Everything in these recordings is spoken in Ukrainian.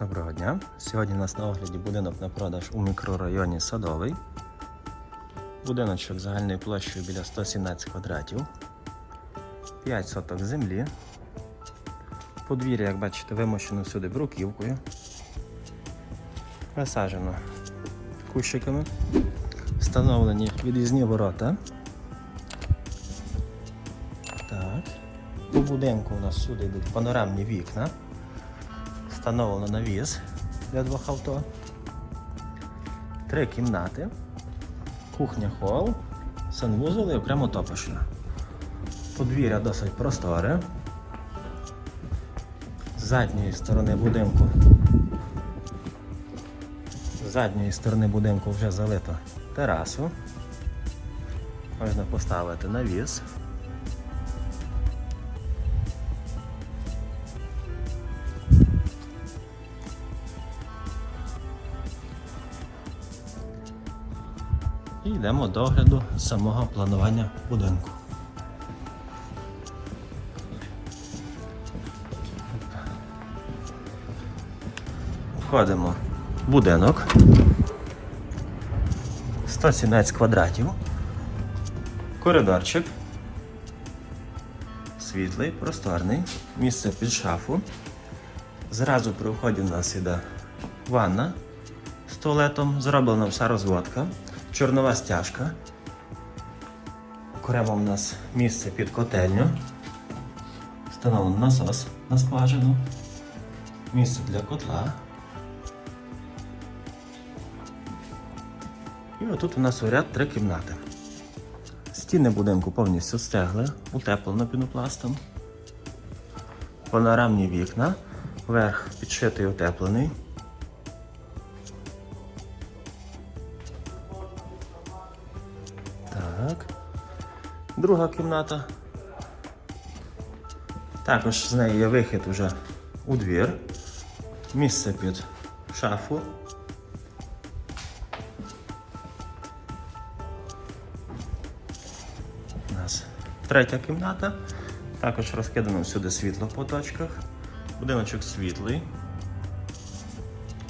Доброго дня. Сьогодні у нас на огляді будинок на продаж у мікрорайоні Садовий. Будиночок загальною площею біля 117 квадратів. 5 соток землі. Подвір'я, як бачите, вимощено всюди бруківкою. Висаджено кущиками. Встановлені відрізні ворота. Так. У будинку у нас всюди йдуть панорамні вікна. Встановлено навіс для двох авто. Три кімнати, кухня хол, санвузол і окремо топишня. Подвір'я досить просторе. З задньої сторони будинку. З задньої сторони будинку вже залито терасу. Можна поставити навіс. І йдемо до огляду самого планування будинку. Входимо в будинок. 117 квадратів. Коридорчик. Світлий, просторний. Місце під шафу. Зразу при вході в нас іде ванна з туалетом. Зроблена вся розводка. Чорнова стяжка. Окремо в нас місце під котельню. Встановлено насос на скважину. Місце для котла. І отут у нас ряд три кімнати. Стіни будинку повністю стегли, утеплено пінопластом. Панорамні вікна, верх підшитий утеплений. Друга кімната. Також з неї є вихід уже у двір. Місце під шафу. У нас третя кімната. Також розкидано всюди світло по точках. Будиночок світлий.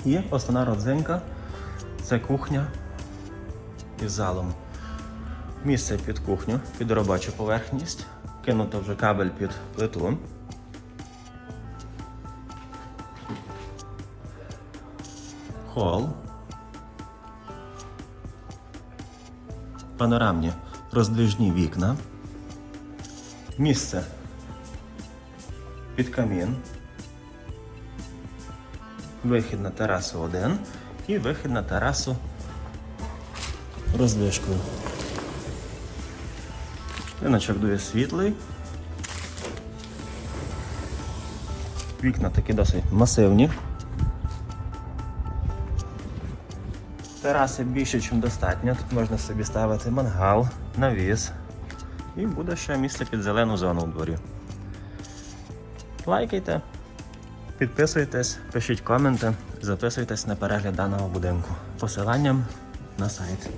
І основна родзинка це кухня із залом. Місце під кухню, під робочу поверхність. Кинуто вже кабель під плиту. Хол. Панорамні роздвижні вікна. Місце під камін. Вихід на терасу 1 і вихід на терасу роздвижкою. Риночок дує світлий. Вікна такі досить масивні. Тераси більше, ніж достатньо. Тут можна собі ставити мангал, навіс. І буде ще місце під зелену зону у дворі. Лайкайте, підписуйтесь, пишіть коменти, записуйтесь на перегляд даного будинку. Посиланням на сайт.